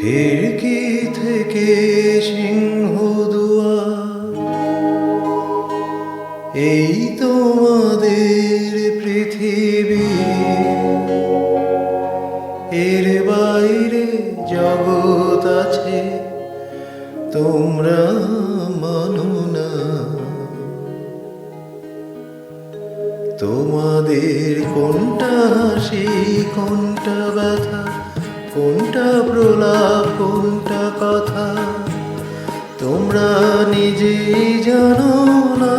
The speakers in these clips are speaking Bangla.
খিড়কি থেকে সিংহ দুয়া এই তোমাদের পৃথিবী, এর বাইরে জগৎ আছে, তোমরা মানো না। তোমাদের কোনটা হাসি, কোনটা ব্যথা? কোনটা প্রলাপ, কোনটা কথা? তোমরা নিজেই জানো না।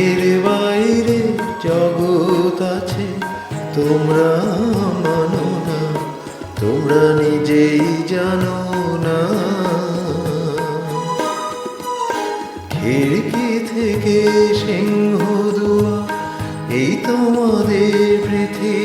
এর বাইরে জগৎ আছে, তোমরা মানো না। তোমরা নিজেই জানো না। খিড়কি থেকে সিংহ দুয়া, এই তোমাদের পৃথিবী।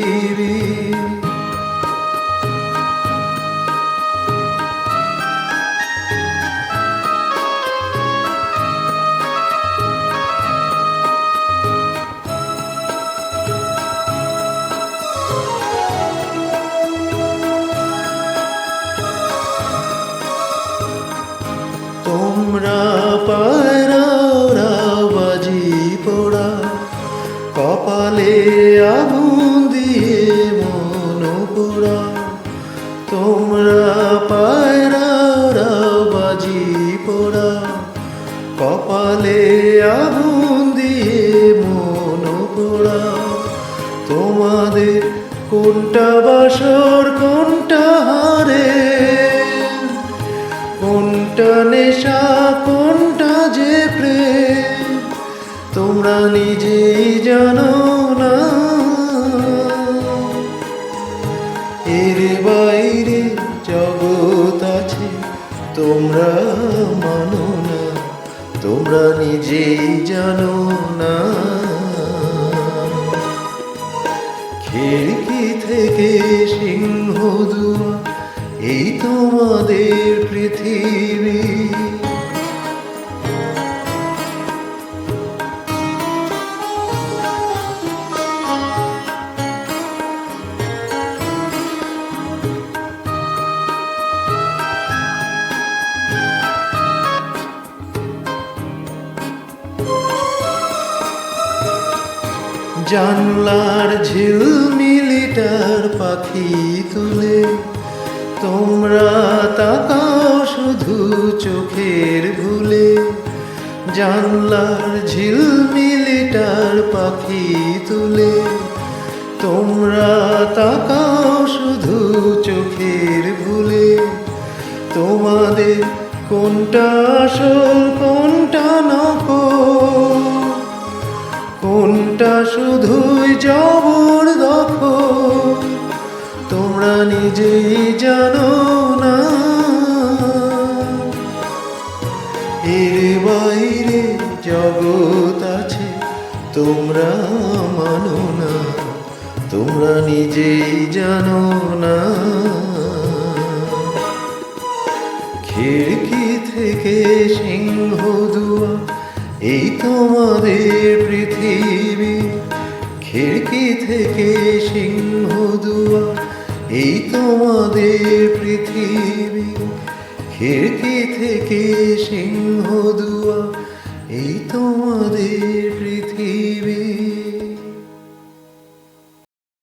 তোমরা পায়রা বাজি পোড়া। কপালে আগুন দিয়ে মন পোড়া। তোমরা পায়রা বাজি পোড়া। কপালে আগুন দিয়ে মন পোড়া। তোমাদের কোনটা বাসর, কোনটা হারে? কোনটা নেশা, কোনটা যে প্রেম, তোমরা নিজেই জানো না। এর বাইরে জগৎ আছে, তোমরা মানো না, তোমরা নিজেই জানো না। খিড়কি থেকে সিংহ দুয়া এই তোমাদের পৃথিবী। জানলার ঝিলমিলিটার পাখি চোখের ভুলে জানলার ঝিলমিলিটার পাখি তুলে। তোমরা তাকাও শুধু চোখের ভুলে। তোমাদের কোনটা আসল, কোনটা নকল? কোনটা শুধুই জবর এর বাইরে জগৎ আছে। তোমরা মানো না, তোমরা নিজেই জানো না। খিড়কি থেকে সিংহ দুয়া, এই তোমাদের পৃথিবী। খিড়কি থেকে সিংহ দুয়া, এই তোমাদের পৃথিবী। খিড়কি থেকে সিংহ দুয়া এই তোমাদের পৃথিবী